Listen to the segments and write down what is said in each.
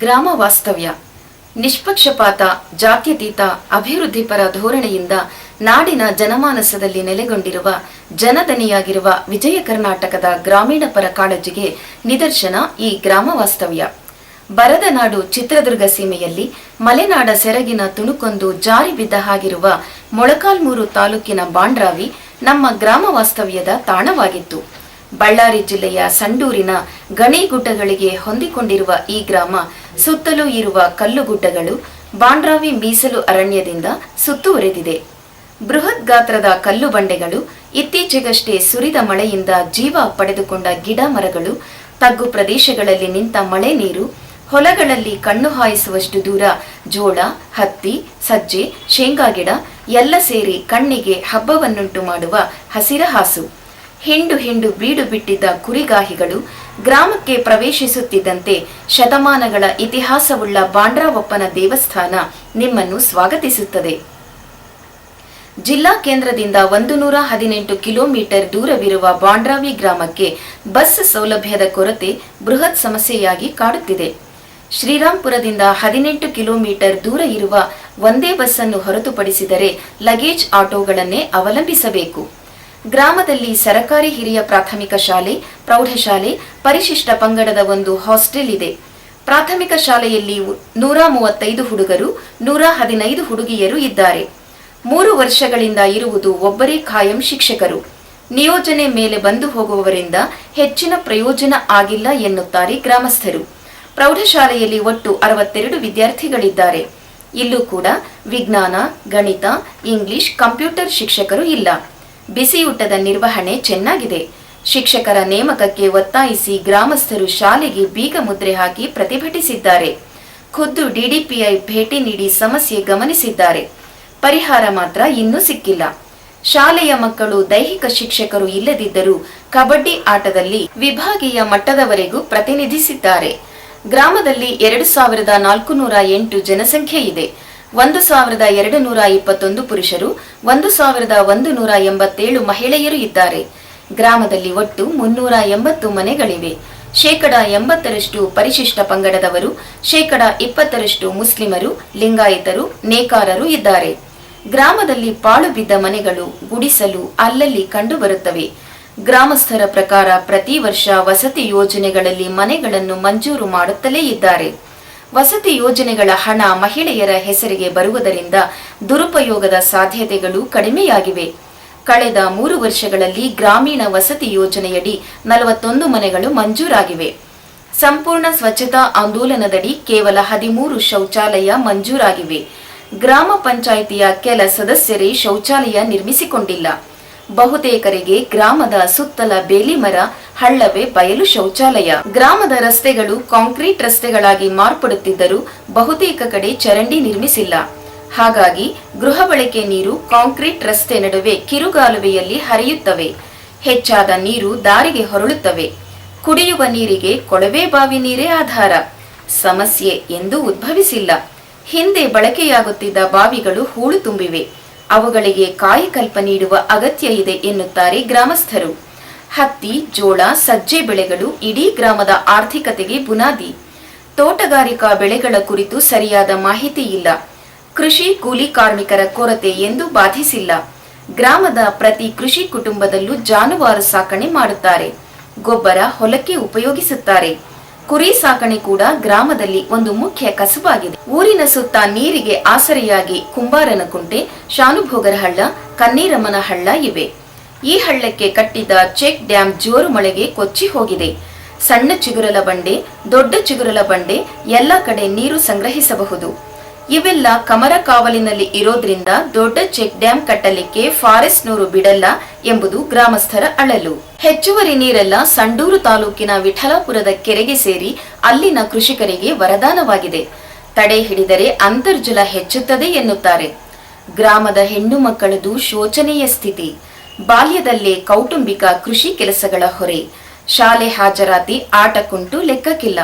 ಗ್ರಾಮ ವಾಸ್ತವ್ಯ. ನಿಷ್ಪಕ್ಷಪಾತ, ಜಾತ್ಯತೀತ, ಅಭಿವೃದ್ಧಿಪರ ಧೋರಣೆಯಿಂದ ನಾಡಿನ ಜನಮಾನಸದಲ್ಲಿ ನೆಲೆಗೊಂಡಿರುವ ಜನದನಿಯಾಗಿರುವ ವಿಜಯ ಕರ್ನಾಟಕದ ಗ್ರಾಮೀಣ ಪರ ಕಾಳಜಿಗೆ ನಿದರ್ಶನ ಈ ಗ್ರಾಮ ವಾಸ್ತವ್ಯ. ಬರದ ನಾಡು ಚಿತ್ರದುರ್ಗ ಸೀಮೆಯಲ್ಲಿ ಮಲೆನಾಡ ಸೆರಗಿನ ತುಣುಕೊಂದು ಜಾರಿ ಬಿದ್ದ ಹಾಗಿರುವ ಮೊಳಕಾಲ್ಮೂರು ತಾಲೂಕಿನ ಬಾಂಡ್ರಾವಿ ನಮ್ಮ ಗ್ರಾಮ ವಾಸ್ತವ್ಯದ ತಾಣವಾಗಿತ್ತು. ಬಳ್ಳಾರಿ ಜಿಲ್ಲೆಯ ಸಂಡೂರಿನ ಗಣಿಗುಡ್ಡಗಳಿಗೆ ಹೊಂದಿಕೊಂಡಿರುವ ಈ ಗ್ರಾಮ ಸುತ್ತಲೂ ಇರುವ ಕಲ್ಲುಗುಡ್ಡಗಳು ಬಾಂಡ್ರಾವಿ ಮೀಸಲು ಅರಣ್ಯದಿಂದ ಸುತ್ತುವರೆದಿದೆ. ಬೃಹತ್ ಗಾತ್ರದ ಕಲ್ಲು ಬಂಡೆಗಳು ಇತ್ತೀಚೆಗಷ್ಟೇ ಸುರಿದ ಮಳೆಯಿಂದ ಜೀವ ಪಡೆದುಕೊಂಡ ಗಿಡ ಮರಗಳು, ತಗ್ಗು ಪ್ರದೇಶಗಳಲ್ಲಿ ನಿಂತ ಮಳೆ ನೀರು, ಹೊಲಗಳಲ್ಲಿ ಕಣ್ಣು ಹಾಯಿಸುವಷ್ಟು ದೂರ ಜೋಳ, ಹತ್ತಿ, ಸಜ್ಜೆ ಶೇಂಗಾ ಗಿಡ ಎಲ್ಲ ಸೇರಿ ಕಣ್ಣಿಗೆ ಹಬ್ಬವನ್ನುಂಟು ಮಾಡುವ ಹಸಿರ ಹಾಸು ಹಿಂಡು ಹಿಂಡು ಬೀಡು ಬಿಟ್ಟಿದ್ದ ಕುರಿಗಾಹಿಗಳು ಗ್ರಾಮಕ್ಕೆ ಪ್ರವೇಶಿಸುತ್ತಿದ್ದಂತೆ ಶತಮಾನಗಳ ಇತಿಹಾಸವುಳ್ಳ ಬಾಂಡ್ರಾವಪ್ಪನ ದೇವಸ್ಥಾನ ನಿಮ್ಮನ್ನು ಸ್ವಾಗತಿಸುತ್ತದೆ. ಜಿಲ್ಲಾ ಕೇಂದ್ರದಿಂದ ಒಂದು ನೂರ ಹದಿನೆಂಟು ಕಿಲೋಮೀಟರ್ ದೂರವಿರುವ ಬಾಂಡ್ರಾವಿ ಗ್ರಾಮಕ್ಕೆ ಬಸ್ ಸೌಲಭ್ಯದ ಕೊರತೆ ಬೃಹತ್ ಸಮಸ್ಯೆಯಾಗಿ ಕಾಡುತ್ತಿದೆ. ಶ್ರೀರಾಂಪುರದಿಂದ ಹದಿನೆಂಟು ಕಿಲೋಮೀಟರ್ ದೂರ ಇರುವ ಒಂದೇ ಬಸ್ಸನ್ನು ಹೊರತುಪಡಿಸಿದರೆ ಲಗೇಜ್ ಆಟೋಗಳನ್ನೇ ಅವಲಂಬಿಸಬೇಕು. ಗ್ರಾಮದಲ್ಲಿ ಸರಕಾರಿ ಹಿರಿಯ ಪ್ರಾಥಮಿಕ ಶಾಲೆ, ಪ್ರೌಢಶಾಲೆ, ಪರಿಶಿಷ್ಟ ಪಂಗಡದ ಒಂದು ಹಾಸ್ಟೆಲ್ ಇದೆ. ಪ್ರಾಥಮಿಕ ಶಾಲೆಯಲ್ಲಿ ನೂರ ಮೂವತ್ತೈದು ಹುಡುಗರು, ನೂರ ಹದಿನೈದು ಹುಡುಗಿಯರು ಇದ್ದಾರೆ. ಮೂರು ವರ್ಷಗಳಿಂದ ಇರುವುದು ಒಬ್ಬರೇ ಖಾಯಂ ಶಿಕ್ಷಕರು. ನಿಯೋಜನೆ ಮೇಲೆ ಬಂದು ಹೋಗುವವರಿಂದ ಹೆಚ್ಚಿನ ಪ್ರಯೋಜನ ಆಗಿಲ್ಲ ಎನ್ನುತ್ತಾರೆ ಗ್ರಾಮಸ್ಥರು. ಪ್ರೌಢಶಾಲೆಯಲ್ಲಿ ಒಟ್ಟು ಅರವತ್ತೆರಡು ವಿದ್ಯಾರ್ಥಿಗಳಿದ್ದಾರೆ. ಇಲ್ಲೂ ಕೂಡ ವಿಜ್ಞಾನ, ಗಣಿತ, ಇಂಗ್ಲಿಷ್, ಕಂಪ್ಯೂಟರ್ ಶಿಕ್ಷಕರು ಇಲ್ಲ. ಬಿಸಿಯೂಟದ ನಿರ್ವಹಣೆ ಚೆನ್ನಾಗಿದೆ. ಶಿಕ್ಷಕರ ನೇಮಕಕ್ಕೆ ಒತ್ತಾಯಿಸಿ ಗ್ರಾಮಸ್ಥರು ಶಾಲೆಗೆ ಬೀಗ ಮುದ್ರೆ ಹಾಕಿ ಪ್ರತಿಭಟಿಸಿದ್ದಾರೆ. ಖುದ್ದು ಡಿಡಿಪಿಐ ಭೇಟಿ ನೀಡಿ ಸಮಸ್ಯೆ ಗಮನಿಸಿದ್ದಾರೆ. ಪರಿಹಾರ ಮಾತ್ರ ಇನ್ನೂ ಸಿಕ್ಕಿಲ್ಲ. ಶಾಲೆಯ ಮಕ್ಕಳು ದೈಹಿಕ ಶಿಕ್ಷಕರು ಇಲ್ಲದಿದ್ದರೂ ಕಬಡ್ಡಿ ಆಟದಲ್ಲಿ ವಿಭಾಗೀಯ ಮಟ್ಟದವರೆಗೂ ಪ್ರತಿನಿಧಿಸಿದ್ದಾರೆ. ಗ್ರಾಮದಲ್ಲಿ ಎರಡು ಸಾವಿರದ ನಾಲ್ಕು ನೂರ ಎಂಟು ಜನಸಂಖ್ಯೆ ಇದೆ ಒಂದು ಸಾವಿರದ ಎರಡು ನೂರ ಇಪ್ಪತ್ತೊಂದು ಪುರುಷರು, ಒಂದು ಸಾವಿರದ ಒಂದು ನೂರ ಎಂಬತ್ತೇಳು ಮಹಿಳೆಯರು ಇದ್ದಾರೆ. ಗ್ರಾಮದಲ್ಲಿ ಒಟ್ಟು ಮುನ್ನೂರ ಎಂಬತ್ತು ಮನೆಗಳಿವೆ. ಶೇಕಡ ಎಂಬತ್ತರಷ್ಟು ಪರಿಶಿಷ್ಟ ಪಂಗಡದವರು, ಶೇಕಡ ಇಪ್ಪತ್ತರಷ್ಟು ಮುಸ್ಲಿಮರು, ಲಿಂಗಾಯತರು, ನೇಕಾರರು ಇದ್ದಾರೆ. ಗ್ರಾಮದಲ್ಲಿ ಪಾಳು ಬಿದ್ದ ಮನೆಗಳು ಗುಡಿಸಲು ಅಲ್ಲಲ್ಲಿ ಕಂಡುಬರುತ್ತವೆ. ಗ್ರಾಮಸ್ಥರ ಪ್ರಕಾರ ಪ್ರತಿ ವರ್ಷ ವಸತಿ ಯೋಜನೆಗಳಲ್ಲಿ ಮನೆಗಳನ್ನು ಮಂಜೂರು ಮಾಡುತ್ತಲೇ ಇದ್ದಾರೆ. ವಸತಿ ಯೋಜನೆಗಳ ಹಣ ಮಹಿಳೆಯರ ಹೆಸರಿಗೆ ಬರುವುದರಿಂದ ದುರುಪಯೋಗದ ಸಾಧ್ಯತೆಗಳು ಕಡಿಮೆಯಾಗಿವೆ. ಕಳೆದ ಮೂರು ವರ್ಷಗಳಲ್ಲಿ ಗ್ರಾಮೀಣ ವಸತಿ ಯೋಜನೆಯಡಿ ನಲವತ್ತೊಂದು ಮನೆಗಳು ಮಂಜೂರಾಗಿವೆ. ಸಂಪೂರ್ಣ ಸ್ವಚ್ಛತಾ ಆಂದೋಲನದಡಿ ಕೇವಲ ಹದಿಮೂರು ಶೌಚಾಲಯ ಮಂಜೂರಾಗಿವೆ. ಗ್ರಾಮ ಪಂಚಾಯಿತಿಯ ಕೆಲ ಸದಸ್ಯರೇ ಶೌಚಾಲಯ ನಿರ್ಮಿಸಿಕೊಂಡಿಲ್ಲ. ಬಹುತೇಕರಿಗೆ ಗ್ರಾಮದ ಸುತ್ತಲ ಬೇಲಿ ಮರ ಹಳ್ಳವೇ ಬಯಲು ಶೌಚಾಲಯ. ಗ್ರಾಮದ ರಸ್ತೆಗಳು ಕಾಂಕ್ರೀಟ್ ರಸ್ತೆಗಳಾಗಿ ಮಾರ್ಪಡುತ್ತಿದ್ದರೂ ಬಹುತೇಕ ಕಡೆ ಚರಂಡಿ ನಿರ್ಮಿಸಿಲ್ಲ. ಹಾಗಾಗಿ ಗೃಹ ಬಳಕೆ ನೀರು ಕಾಂಕ್ರೀಟ್ ರಸ್ತೆ ನಡುವೆ ಕಿರುಗಾಲುವೆಯಲ್ಲಿ ಹರಿಯುತ್ತವೆ. ಹೆಚ್ಚಾದ ನೀರು ದಾರಿಗೆ ಹೊರಳುತ್ತವೆ. ಕುಡಿಯುವ ನೀರಿಗೆ ಕೊಳವೆ ಬಾವಿ ನೀರೇ ಆಧಾರ. ಸಮಸ್ಯೆ ಎಂದು ಉದ್ಭವಿಸಿಲ್ಲ. ಹಿಂದೆ ಬಳಕೆಯಾಗುತ್ತಿದ್ದ ಬಾವಿಗಳು ಹೂಳು ತುಂಬಿವೆ. ಅವುಗಳಿಗೆ ಕಾಯಕಲ್ಪ ನೀಡುವ ಅಗತ್ಯ ಇದೆ ಎನ್ನುತ್ತಾರೆ ಗ್ರಾಮಸ್ಥರು. ಹತ್ತಿ, ಜೋಳ, ಸಜ್ಜೆ ಬೆಳೆಗಳು ಇಡೀ ಗ್ರಾಮದ ಆರ್ಥಿಕತೆಗೆ ಬುನಾದಿ. ತೋಟಗಾರಿಕಾ ಬೆಳೆಗಳ ಕುರಿತು ಸರಿಯಾದ ಮಾಹಿತಿ ಇಲ್ಲ. ಕೃಷಿ ಕೂಲಿ ಕಾರ್ಮಿಕರ ಕೊರತೆ ಎಂದು ಬಾಧಿಸಿಲ್ಲ. ಗ್ರಾಮದ ಪ್ರತಿ ಕೃಷಿ ಕುಟುಂಬದಲ್ಲೂ ಜಾನುವಾರು ಸಾಕಣೆ ಮಾಡುತ್ತಾರೆ. ಗೊಬ್ಬರ, ಹೊಲಕ್ಕೆ ಉಪಯೋಗಿಸುತ್ತಾರೆ. ಕುರಿ ಸಾಕಣೆ ಕೂಡ ಗ್ರಾಮದಲ್ಲಿ ಒಂದು ಮುಖ್ಯ ಕಸುಬಾಗಿದೆ. ಊರಿನ ಸುತ್ತ ನೀರಿಗೆ ಆಸರೆಯಾಗಿ ಕುಂಬಾರನ ಕುಂಟೆ ಶಾನುಭೋಗರ ಹಳ್ಳ ಕನ್ನೀರಮ್ಮನ ಹಳ್ಳ ಇವೆ. ಈ ಹಳ್ಳಕ್ಕೆ ಕಟ್ಟಿದ ಚೆಕ್ ಡ್ಯಾಂ ಜೋರು ಮಳೆಗೆ ಕೊಚ್ಚಿ ಹೋಗಿದೆ. ಸಣ್ಣ ಚಿಗುರಲ ಬಂಡೆ, ದೊಡ್ಡ ಚಿಗುರಲ ಬಂಡೆ ಎಲ್ಲ ಕಡೆ ನೀರು ಸಂಗ್ರಹಿಸಬಹುದು. ಇವೆಲ್ಲ ಕಮರ ಕಾವಲಿನಲ್ಲಿ ಇರೋದ್ರಿಂದ ದೊಡ್ಡ ಚೆಕ್ ಡ್ಯಾಂ ಕಟ್ಟಲಿಕ್ಕೆ ಫಾರೆಸ್ಟ್ ನೂರು ಬಿಡಲ್ಲ ಎಂಬುದು ಗ್ರಾಮಸ್ಥರ ಅಳಲು. ಹೆಚ್ಚುವರಿ ನೀರೆಲ್ಲ ಸಂಡೂರು ತಾಲೂಕಿನ ವಿಠಲಾಪುರದ ಕೆರೆಗೆ ಸೇರಿ ಅಲ್ಲಿನ ಕೃಷಿಕರಿಗೆ ವರದಾನವಾಗಿದೆ. ತಡೆ ಹಿಡಿದರೆ ಅಂತರ್ಜಲ ಹೆಚ್ಚುತ್ತದೆ ಎನ್ನುತ್ತಾರೆ. ಗ್ರಾಮದ ಹೆಣ್ಣು ಮಕ್ಕಳದು ಶೋಚನೀಯ ಸ್ಥಿತಿ. ಬಾಲ್ಯದಲ್ಲೇ ಕೌಟುಂಬಿಕ ಕೃಷಿ ಕೆಲಸಗಳ ಹೊರೆ. ಶಾಲೆ ಹಾಜರಾತಿ ಆಟ ಕುಂಟು ಲೆಕ್ಕಕ್ಕಿಲ್ಲ.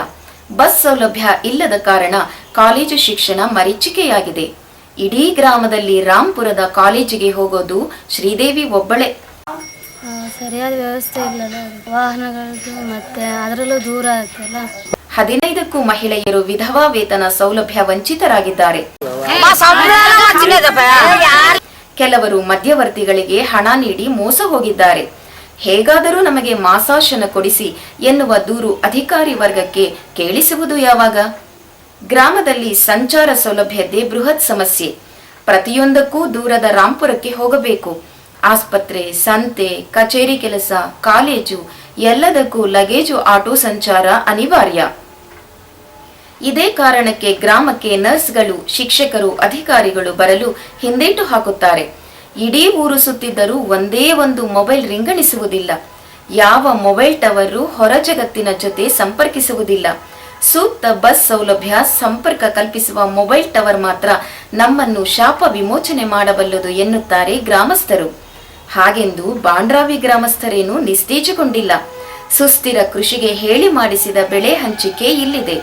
ಬಸ್ ಸೌಲಭ್ಯ ಇಲ್ಲದ ಕಾರಣ ಕಾಲೇಜು ಶಿಕ್ಷಣ ಮರೀಚಿಕೆಯಾಗಿದೆ. ಇಡೀ ಗ್ರಾಮದಲ್ಲಿ ರಾಂಪುರದ ಕಾಲೇಜಿಗೆ ಹೋಗೋದು ಶ್ರೀದೇವಿ ಒಬ್ಬಳೆ. ಸರಿಯಾದ ವ್ಯವಸ್ಥೆ ಇಲ್ಲದ ವಾಹನಗಳದ್ದು ಮತ್ತೆ ಅದರಲ್ಲೂ ದೂರ ಆಗ್ತಲ್ಲ ಹದಿನೈದಕ್ಕೂ ಮಹಿಳೆಯರು ವಿಧವಾ ವೇತನ ಸೌಲಭ್ಯ ವಂಚಿತರಾಗಿದ್ದಾರೆ. ಕೆಲವರು ಮಧ್ಯವರ್ತಿಗಳಿಗೆ ಹಣ ನೀಡಿ ಮೋಸ ಹೋಗಿದ್ದಾರೆ. ಹೇಗಾದರೂ ನಮಗೆ ಮಾಸಾಶನ ಕೊಡಿಸಿ ಎನ್ನುವ ದೂರು ಅಧಿಕಾರಿ ವರ್ಗಕ್ಕೆ ಕೇಳಿಸುವುದು ಯಾವಾಗ? ಗ್ರಾಮದಲ್ಲಿ ಸಂಚಾರ ಸೌಲಭ್ಯತೆ ಬೃಹತ್ ಸಮಸ್ಯೆ. ಪ್ರತಿಯೊಂದಕ್ಕೂ ದೂರದ ರಾಂಪುರಕ್ಕೆ ಹೋಗಬೇಕು. ಆಸ್ಪತ್ರೆ, ಸಂತೆ, ಕಚೇರಿ ಕೆಲಸ, ಕಾಲೇಜು, ಎಲ್ಲದಕ್ಕೂ ಲಗೇಜು, ಆಟೋ ಸಂಚಾರ ಅನಿವಾರ್ಯ. ಇದೇ ಕಾರಣಕ್ಕೆ ಗ್ರಾಮಕ್ಕೆ ನರ್ಸ್ಗಳು, ಶಿಕ್ಷಕರು, ಅಧಿಕಾರಿಗಳು ಬರಲು ಹಿಂದೇಟು ಹಾಕುತ್ತಾರೆ. ಇಡೀ ಊರು ಸುತ್ತಿದ್ದರೂ ಒಂದೇ ಒಂದು ಮೊಬೈಲ್ ರಿಂಗಣಿಸುವುದಿಲ್ಲ. ಯಾವ ಮೊಬೈಲ್ ಟವರು ಹೊರ ಜಗತ್ತಿನ ಜೊತೆ ಸಂಪರ್ಕಿಸುವುದಿಲ್ಲ. ಸೂಕ್ತ ಬಸ್ ಸೌಲಭ್ಯ, ಸಂಪರ್ಕ ಕಲ್ಪಿಸುವ ಮೊಬೈಲ್ ಟವರ್ ಮಾತ್ರ ನಮ್ಮನ್ನು ಶಾಪ ವಿಮೋಚನೆ ಮಾಡಬಲ್ಲದು ಎನ್ನುತ್ತಾರೆ ಗ್ರಾಮಸ್ಥರು. ಹಾಗೆಂದು ಬಾಂಡ್ರಾವಿ ಗ್ರಾಮಸ್ಥರೇನು ನಿಸ್ತೇಜಗೊಂಡಿಲ್ಲ. ಸುಸ್ಥಿರ ಕೃಷಿಗೆ ಹೇಳಿ ಮಾಡಿಸಿದ ಬೆಳೆ ಹಂಚಿಕೆ ಇಲ್ಲಿದೆ.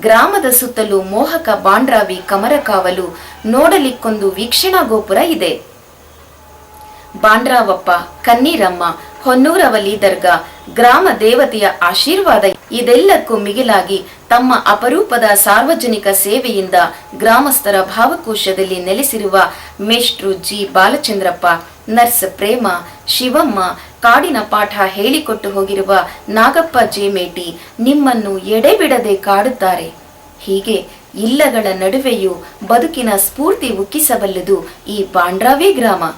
ಗ್ರಾಮದ ಸುತ್ತಲೂ ಮೋಹಕ ಬಾಂಡ್ರಾವಿ ಕಮರಕಾವಲು ನೋಡಲಿಕ್ಕೊಂದು ವೀಕ್ಷಣಾ ಗೋಪುರ ಇದೆ. ಬಾಂಡ್ರಾವಪ್ಪ, ಕನ್ನೀರಮ್ಮ ಹೊನ್ನೂರವಲಿ ದರ್ಗಾ ಗ್ರಾಮ ದೇವತೆಯ ಆಶೀರ್ವಾದ ಇದೆಲ್ಲಕ್ಕೂ ಮಿಗಿಲಾಗಿ ತಮ್ಮ ಅಪರೂಪದ ಸಾರ್ವಜನಿಕ ಸೇವೆಯಿಂದ ಗ್ರಾಮಸ್ಥರ ಭಾವಕೋಶದಲ್ಲಿ ನೆಲೆಸಿರುವ ಮೇಷ್ಟ್ರು ಜಿ. ಬಾಲಚಂದ್ರಪ್ಪ, ನರ್ಸ್ ಪ್ರೇಮ, ಶಿವಮ್ಮ, ಕಾಡಿನ ಪಾಠ ಹೇಳಿಕೊಟ್ಟು ಹೋಗಿರುವ ನಾಗಪ್ಪ ಜೇಮೇಟಿ ನಿಮ್ಮನ್ನು ಎಡೆಬಿಡದೆ ಕಾಡುತ್ತಾರೆ. ಹೀಗೆ ಇಲ್ಲಗಳ ನಡುವೆಯೂ ಬದುಕಿನ ಸ್ಫೂರ್ತಿ ಉಕ್ಕಿಸಬಲ್ಲದು ಈ ಪಾಂಡ್ರಾವೇ ಗ್ರಾಮ.